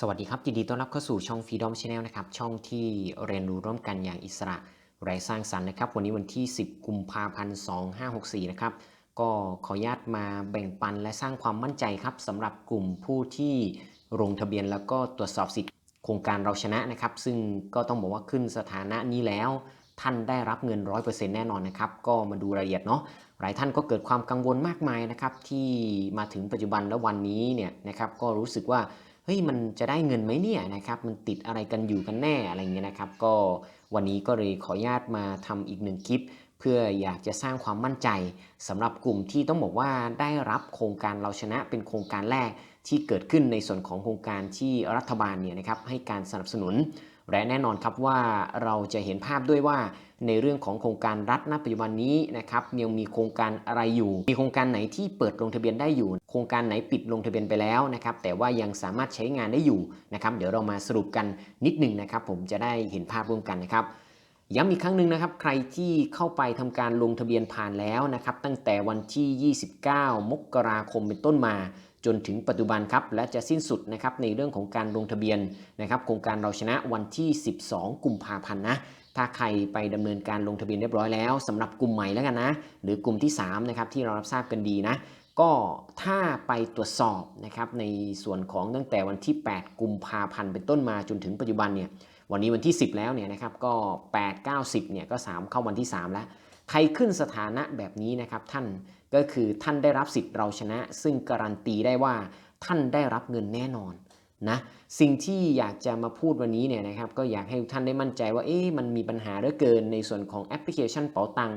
สวัสดีครับยินดีต้อนรับเข้าสู่ช่อง Freedom Channel นะครับ ช่องที่เรียนรู้ร่วมกันอย่างอิสระไร้สร้างสรรค์นะครับ วันนี้วันที่ 10 กุมภาพันธ์2564 นะครับ ก็ขออนุญาตมาแบ่งปันและสร้างความมั่นใจครับสำหรับกลุ่มผู้ที่ลงทะเบียนแล้วก็ตรวจสอบสิทธิ์โครงการเราชนะนะครับ ซึ่งก็ต้องบอกว่าขึ้นสถานะนี้แล้ว ท่านได้รับเงิน 100%แน่นอนนะครับ ก็มาดูรายละเอียดเนาะหลายท่านก็เกิดความกังวลมากมายนะครับที่มาถึงปัจจุบันและวันนี้เนี่ยนะครับก็รู้สึกว่า เฮ้ยมันจะได้เงินไหมเนี่ยนะครับมันติดอะไรกันอยู่กันแน่อะไรเงี้ยนะครับ ก็วันนี้ก็เลยขออนุญาตมาทำอีกหนึ่งคลิป เพื่ออยากจะสร้างความมั่นใจสำหรับกลุ่มที่ต้องบอกว่าได้รับโครงการเราชนะเป็นโครงการแรกที่เกิดขึ้นในส่วนของโครงการที่รัฐบาลเนี่ยนะครับให้การสนับสนุน และแน่นอนครับว่าเราจะเห็นภาพด้วยว่าในเรื่องของโครงการรัฐณปัจจุบันนี้นะครับยังมีโครงการอะไรอยู่ มีโครงการไหนที่เปิดลงทะเบียนได้อยู่ โครงการไหนปิดลงทะเบียนไปแล้วนะครับแต่ว่ายังสามารถใช้งานได้อยู่นะครับเดี๋ยวเรามาสรุปกันนิดหนึงนะครับผมจะได้เห็นภาพร่วมกันนะครับย้ำอีกครั้งหนึ่งนะครับใครที่เข้าไปทำการลงทะเบียนผ่านแล้วนะครับตั้งแต่วันที่ 29 มกราคมเป็นต้นมา จนถึงปัจจุบันครับและจะสิ้นสุดนะครับในเรื่องของการลงทะเบียนนะครับโครงการเราชนะวันที่ 12 กุมภาพันธ์นะถ้าใครไปดำเนินการลงทะเบียนเรียบร้อยแล้วสำหรับกลุ่มใหม่แล้วกันนะ หรือกลุ่มที่3นะครับที่เรารับทราบกันดีนะก็ถ้าไปตรวจสอบนะครับในส่วนของตั้งแต่วันที่ 8 กุมภาพันธ์เป็นต้นมาจนถึงปัจจุบันเนี่ยวันนี้วันที่ 10 แล้วเนี่ยนะครับก็ 8 9 10เนี่ยก็ 3 เข้าวันที่ 3 แล้ว ใครขึ้นสถานะแบบนี้นะครับท่าน ก็คือท่านได้รับสิทธิ์เราชนะ ซึ่งการันตีได้ว่าท่านได้รับเงินแน่นอนนะสิ่งที่อยากจะมาพูดวันนี้เนี่ยนะครับก็อยากให้ทุกท่านได้มั่นใจว่าเอ๊ะมันมีปัญหาเหลือเกินในส่วนของแอปพลิเคชันเป๋าตัง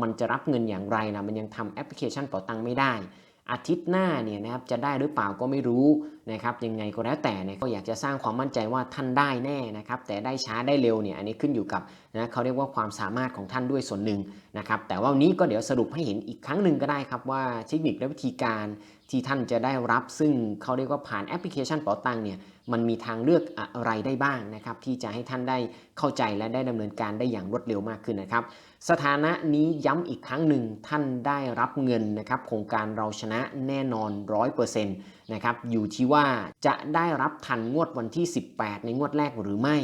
มันจะรับเงินอย่างไรนะมันยังทำแอปพลิเคชันเป๋าตังไม่ได้ อาทิตย์หน้าเนี่ยนะครับจะได้หรือเปล่าก็ไม่รู้นะครับยังไงก็แล้วแต่เนี่ยก็อยากจะสร้างความมั่นใจว่าท่านได้แน่นะครับแต่ได้ช้าได้เร็วเนี่ยอันนี้ขึ้นอยู่กับนะเขาเรียกว่าความสามารถของท่านด้วยส่วนหนึ่งนะครับแต่ว่าวันนี้ก็เดี๋ยวสรุปให้เห็นอีกครั้งหนึ่งก็ได้ครับว่าเทคนิคและวิธีการที่ท่านจะได้รับซึ่งเขาเรียกว่าผ่านแอปพลิเคชันเป๋าตังเนี่ย มันมีทางเลือกอะไรได้บ้างนะครับ ที่จะให้ท่านได้เข้าใจและได้ดำเนินการได้อย่างรวดเร็วมากขึ้นนะครับ สถานะนี้ย้ำอีกครั้งหนึ่งท่านได้รับเงินนะครับโครงการเราชนะแน่นอน 100%นะครับอยู่ที่ว่าจะได้รับทันงวดวันที่ 18 ในงวดแรกหรือไม่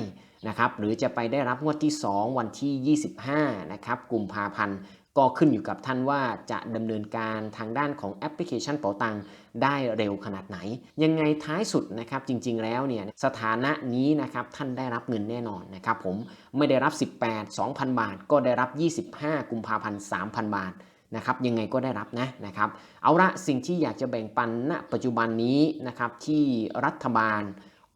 นะครับหรือจะไปได้รับงวดที่ 2 วันที่ 25นะครับกุมภาพันธ์ ก็ขึ้นอยู่กับท่านว่าจะดำเนินการทางด้านของแอปพลิเคชันเป๋าตังได้เร็วขนาดไหน ยังไงท้ายสุดนะครับจริง ๆ แล้วเนี่ยสถานะนี้นะครับท่านได้รับเงินแน่นอนนะครับผมไม่ได้รับ 18 2,000 บาท ก็ได้รับ 25 กุมภาพันธ์ 3,000 บาทนะครับยังไงก็ได้รับนะนะครับเอาละสิ่งที่อยากจะแบ่งปันณปัจจุบันนี้นะครับที่รัฐบาล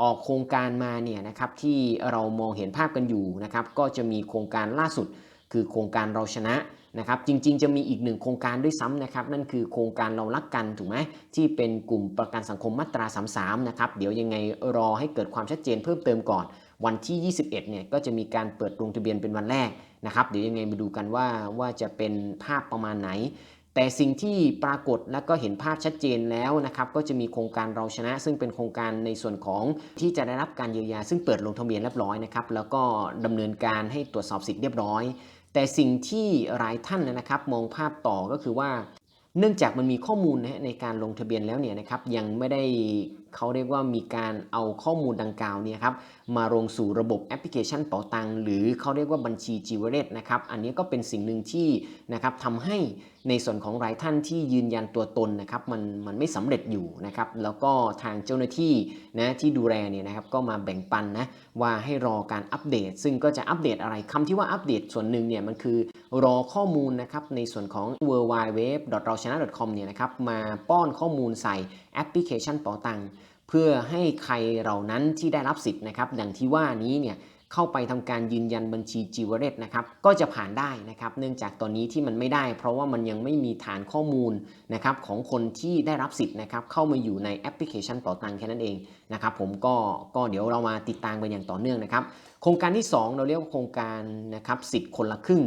ออกโครงการมาเนี่ยนะครับที่เรามองเห็นภาพกันอยู่นะครับก็จะมีโครงการล่าสุด คือโครงการเราชนะนะครับจริงๆ จะมีอีกหนึ่งโครงการด้วยซ้ำนะครับนั่นคือโครงการเรารักกันถูกไหมที่เป็นกลุ่มประกันสังคมมาตรา 33 นะครับเดี๋ยวยังไงรอให้เกิดความชัดเจนเพิ่มเติมก่อน วันที่ 21 เนี่ยก็จะมีการเปิดลงทะเบียนเป็นวันแรกนะครับเดี๋ยวยังไงมาดูกันว่าว่าจะเป็นภาพประมาณไหน แต่สิ่งที่ปรากฏและก็เห็นภาพชัดเจนแล้วนะครับก็จะมีโครงการเราชนะ ซึ่งเป็นโครงการในส่วนของที่จะได้รับการเยียวยา ซึ่งเปิดลงทะเบียนเรียบร้อยนะครับแล้วก็ดำเนินการให้ตรวจสอบสิทธิ์เรียบร้อย แต่สิ่งที่หลายท่านนะครับมองภาพต่อก็คือว่า เนื่องจากมันมีข้อมูลนะฮะในการลงทะเบียนแล้วเนี่ยนะครับยังไม่ได้เขาเรียกว่ามีการเอาข้อมูลดังกล่าวเนี่ยครับมาลงสู่ระบบแอปพลิเคชันเป๋าตังหรือเขาเรียกว่าบัญชีจีเวเรตนะครับอันนี้ก็เป็นสิ่งหนึ่งที่นะครับทำให้ในส่วนของหลายท่านที่ยืนยันตัวตนนะครับมันมันไม่สำเร็จอยู่นะครับแล้วก็ทางเจ้าหน้าที่นะที่ดูแลเนี่ยนะครับก็มาแบ่งปันนะว่าให้รอการอัปเดต ซึ่งก็จะอัปเดตอะไรคำที่ว่าอัปเดตส่วนหนึ่งเนี่ยมันคือ รอข้อมูลนะครับในส่วนของ w w w เราชนะ .com เนี่ยนะครับมาป้อนข้อมูลใส่แอปพลิเคชันเป๋าตังเพื่อให้ใครเหล่านั้นที่ได้รับสิทธิ์นะครับดังที่ว่านี้เนี่ยเข้าไปทำการยืนยันบัญชีจีวเรตนะครับก็จะผ่านได้นะครับเนื่องจากตอนนี้ที่มันไม่ได้ เพราะว่ามันยังไม่มีฐานข้อมูลนะครับของคนที่ได้รับสิทธิ์นะครับเข้ามาอยู่ในแอปพลิเคชันเป๋าตังแค่นั้นเอง นะครับผมก็ก็เดี๋ยวเรามาติดตามกันอย่างต่อเนื่องนะครับ โครงการที่ 2 เราเรียกว่าโครงการนะครับสิทธิ์คนละครึ่ง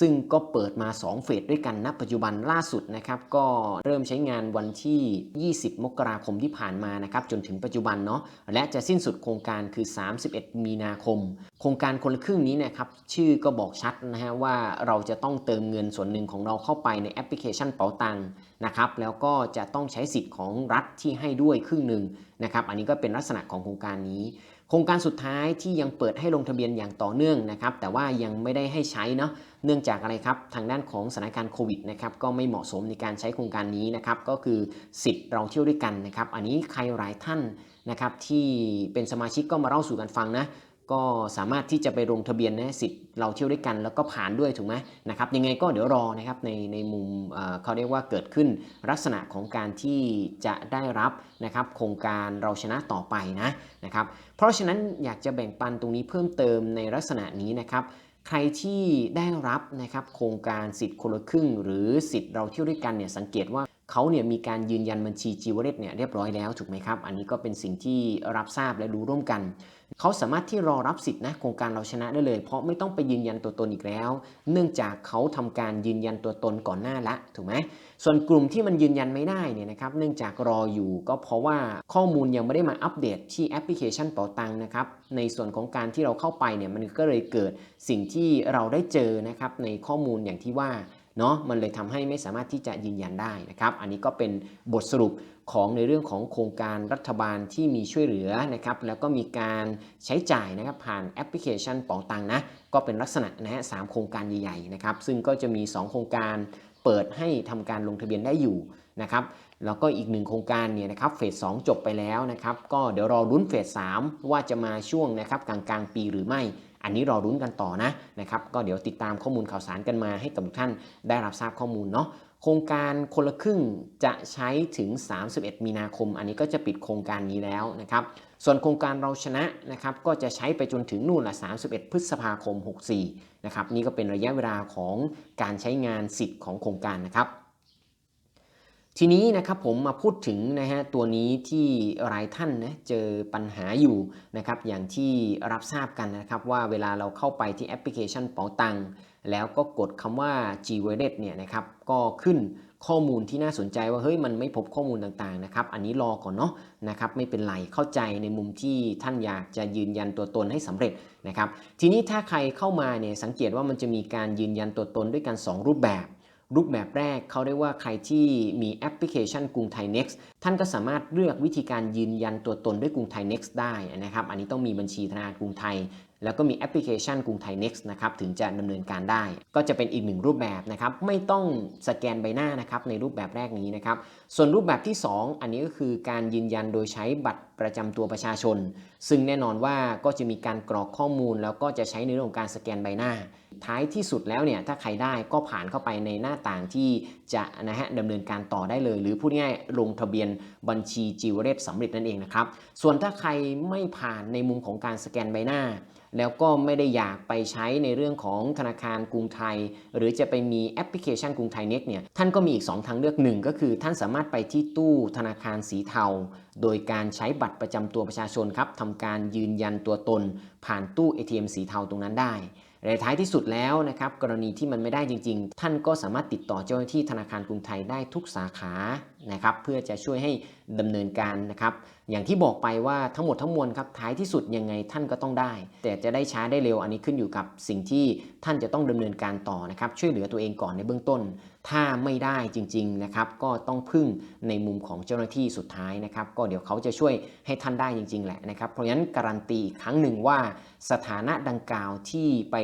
ซึ่งก็เปิดมา 2 เฟสด้วยกันณปัจจุบันล่าสุดนะครับ ก็เริ่มใช้งานวันที่ 20 มกราคมที่ผ่านมานะครับจนถึงปัจจุบันเนาะและจะสิ้นสุดโครงการคือ 31 มีนาคม โครงการคนละครึ่งนี้นะครับชื่อก็บอกชัดนะฮะว่าเราจะต้องเติมเงินส่วนหนึ่งของเราเข้าไปในแอปพลิเคชันเป๋าตังค์นะครับแล้วก็จะต้องใช้สิทธิ์ของรัฐที่ให้ด้วยครึ่งหนึ่งนะครับอันนี้ก็เป็นลักษณะของโครงการนี้ โครงการสุดท้ายที่ยังเปิดให้ลงทะเบียนอย่างต่อเนื่องนะครับแต่ว่ายังไม่ได้ให้ใช้เนาะเนื่องจากอะไรครับทางด้านของสถานการณ์โควิดนะครับก็ไม่เหมาะสมในการใช้โครงการนี้นะครับก็คือสิทธิ์เราเที่ยวด้วยกันนะครับอันนี้ใครหลายท่านนะครับที่เป็นสมาชิกก็มาเล่าสู่กันฟังนะ ก็สามารถที่จะไปลงทะเบียนนะสิทธิ์เราเที่ยวด้วยกันแล้วก็ผ่านด้วยถูกไหมนะครับยังไงก็เดี๋ยวรอนะครับในในมุมเขาเรียกว่าเกิดขึ้นลักษณะของการที่จะได้รับนะครับโครงการเราชนะต่อไปนะนะครับเพราะฉะนั้นอยากจะแบ่งปันตรงนี้เพิ่มเติมในลักษณะนี้นะครับใครที่ได้รับนะครับโครงการสิทธิ์คนละครึ่ง หรือสิทธิ์เราเที่ยวด้วยกันเนี่ยสังเกตว่า เขาเนี่ยมีการยืนยันบัญชีจีวเรตเนี่ยเรียบร้อยแล้วถูกไหมครับ อันนี้ก็เป็นสิ่งที่รับทราบและรู้ร่วมกัน เขาสามารถที่รอรับสิทธิ์นะโครงการเราชนะได้เลย เพราะไม่ต้องไปยืนยันตัวตนอีกแล้ว เนื่องจากเขาทำการยืนยันตัวตนก่อนหน้าละถูกไหมส่วนกลุ่มที่มันยืนยันไม่ได้เนี่ยนะครับเนื่องจากรออยู่ก็เพราะว่าข้อมูลยังไม่ได้มาอัปเดตที่แอปพลิเคชันเป๋าตังค์นะครับในส่วนของการที่เราเข้าไปเนี่ยมันก็เลยเกิดสิ่งที่เราได้เจอนะครับในข้อมูลอย่างที่ว่า เนาะมันเลยทำให้ไม่สามารถที่จะยืนยันได้นะครับ อันนี้ก็เป็นบทสรุปของในเรื่องของโครงการรัฐบาลที่มีช่วยเหลือนะครับ แล้วก็มีการใช้จ่ายนะครับผ่านแอปพลิเคชันเป๋าตังนะ ก็เป็นลักษณะนะฮะสามโครงการใหญ่ๆนะครับ ซึ่งก็จะมี 2 โครงการเปิดให้ทำการลงทะเบียนได้อยู่นะครับแล้วก็อีกหนึ่งโครงการเนี่ยนะครับเฟส 2 จบไปแล้วนะครับ ก็เดี๋ยวรอรุ้นเฟส 3 ว่าจะมาช่วงนะครับกลางกลางๆปีหรือไม่ อันนี้รอรุ้นกันต่อนะนะครับก็เดี๋ยวติดตามข้อมูลข่าวสารกันมาให้กับทุกท่านได้รับทราบข้อมูลเนาะโครงการคนละครึ่งจะใช้ถึง 31 มีนาคม อันนี้ก็จะปิดโครงการนี้แล้วนะครับส่วนโครงการเราชนะนะครับก็จะใช้ไปจนถึงนู่นละ 31 พฤษภาคม 64นะครับนี่ก็เป็นระยะเวลาของการใช้งานสิทธิ์ของโครงการนะครับ ทีนี้นะครับผมมาพูดถึงนะฮะตัวนี้ที่หลายท่านนะเจอปัญหาอยู่นะครับอย่างที่รับทราบกันนะครับว่าเวลาเราเข้าไปที่แอปพลิเคชันเป๋าตังแล้วก็กดคำว่า G Wallet เนี่ยนะครับก็ขึ้นข้อมูลที่น่าสนใจว่าเฮ้ยมันไม่พบข้อมูลต่างๆนะครับอันนี้รอก่อนเนาะนะครับไม่เป็นไรเข้าใจในมุมที่ท่านอยากจะยืนยันตัวตนให้สำเร็จนะครับทีนี้ถ้าใครเข้ามาเนี่ยสังเกตว่ามันจะมีการยืนยันตัวตนด้วยกัน 2 รูปแบบ รูปแบบแรกเขาเรียกว่าใครที่มีแอปพลิเคชันกรุงไทย Next ท่านก็สามารถเลือกวิธีการยืนยันตัวตนด้วยกรุงไทย Next ได้นะครับ อันนี้ต้องมีบัญชีธนาคารกรุงไทยแล้วก็มีแอปพลิเคชันกรุงไทย Next นะครับถึงจะดำเนินการได้ ก็จะเป็นอีกหนึ่งรูปแบบนะครับไม่ต้องสแกนใบหน้านะครับในรูปแบบแรกนี้นะครับส่วนรูปแบบที่ 2 อันนี้ก็คือการยืนยันโดยใช้บัตรประจำตัวประชาชน ซึ่งแน่นอนว่าก็จะมีการกรอกข้อมูล แล้วก็จะใช้ในเรื่องของการสแกนใบหน้า ท้ายที่สุดแล้วเนี่ยถ้าใครได้ก็ผ่านเข้าไปในหน้าต่างที่จะนะฮะดำเนินการต่อได้เลย หรือพูดง่ายลงทะเบียนบัญชีจิวเรตสำเร็จนั่นเองนะครับส่วนถ้าใครไม่ผ่านในมุมของการสแกนใบหน้าแล้วก็ไม่ได้อยากไปใช้ในเรื่องของธนาคารกรุงไทย หรือจะไปมีแอปพลิเคชันกรุงไทยเน็ตเนี่ยท่านก็มีอีก 2 ทางเลือกหนึ่งก็คือ ท่านสามารถไปที่ตู้ธนาคารสีเทา โดยการใช้บัตรประจำตัวประชาชนครับทำการยืนยันตัวตน ผ่านตู้ ATM สีเทาตรงนั้นได้ในท้ายที่สุดแล้วนะครับกรณีที่มันไม่ได้จริง ๆ ท่านก็สามารถติดต่อเจ้าหน้าที่ธนาคารกรุงไทยได้ทุกสาขา นะครับเพื่อจะช่วยให้ดำเนินการนะครับอย่างที่บอกไปว่าทั้งหมดทั้งมวลครับท้ายที่สุดยังไงท่านก็ต้องได้ แต่จะได้ช้าได้เร็วอันนี้ขึ้นอยู่กับสิ่งที่ท่านจะต้องดำเนินการต่อนะครับช่วยเหลือตัวเองก่อนในเบื้องต้น ถ้าไม่ได้จริงๆนะครับก็ต้องพึ่งในมุมของเจ้าหน้าที่สุดท้ายนะครับก็เดี๋ยวเขาจะช่วยให้ท่านได้จริงๆแหละนะครับเพราะฉะนั้นการันตีอีกครั้งหนึ่งว่าสถานะดังกล่าวที่ไป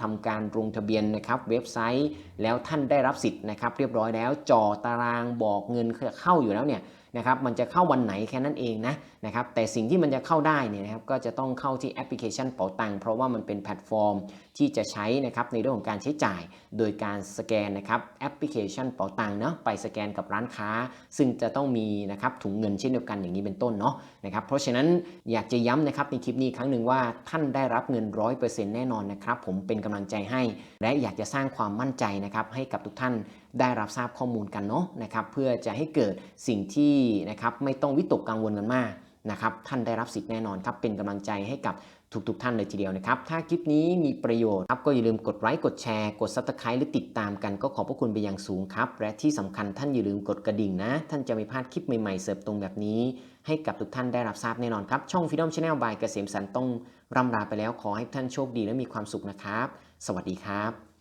ทำการลงทะเบียนนะครับเว็บไซต์ แล้วท่านได้รับสิทธิ์นะครับเรียบร้อยแล้วจอตารางบอกเงินเข้าอยู่แล้วเนี่ยนะครับมันจะเข้าวันไหนแค่นั้นเองนะ นะครับแต่สิ่งที่มันจะเข้าได้เนี่ยนะครับก็จะต้องเข้าที่แอปพลิเคชันเป๋าตังค์เพราะว่ามันเป็นแพลตฟอร์มที่จะใช้นะครับในเรื่องของการใช้จ่าย โดยการสแกนนะครับแอปพลิเคชันเป๋าตังค์เนาะไปสแกนกับร้านค้า ซึ่งจะต้องมีนะครับถุงเงินเช่นเดียวกันอย่างนี้เป็นต้นเนาะนะครับเพราะฉะนั้นอยากจะย้ำนะครับในคลิปนี้ครั้งหนึ่งว่าท่านได้รับเงิน 100%แน่นอนนะครับผมเป็นกำลังใจให้ และอยากจะสร้างความมั่นใจนะครับให้กับทุกท่านได้รับทราบข้อมูลกันเนาะนะครับเพื่อจะให้เกิดสิ่งที่นะครับไม่ต้องวิตกกังวลกันมาก นะครับท่านได้รับสิทธิ์แน่นอนครับเป็นกำลังใจให้กับทุกๆท่านเลยทีเดียวนะครับ ถ้าคลิปนี้มีประโยชน์ครับก็อย่าลืมกดไลค์กดแชร์กด subscribe หรือติดตามกันก็ขอบพระคุณไปอย่างสูงครับ และที่สำคัญท่านอย่าลืมกดกระดิ่งนะ ท่านจะไม่พลาดคลิปใหม่ๆเสิร์ฟตรงแบบนี้ ให้กับทุกท่านได้รับทราบแน่นอนครับ ช่อง Freedom Channel by เกษมสันต์ต้องร่ำลาไปแล้วขอให้ท่านโชคดีและมีความสุขนะครับ สวัสดีครับ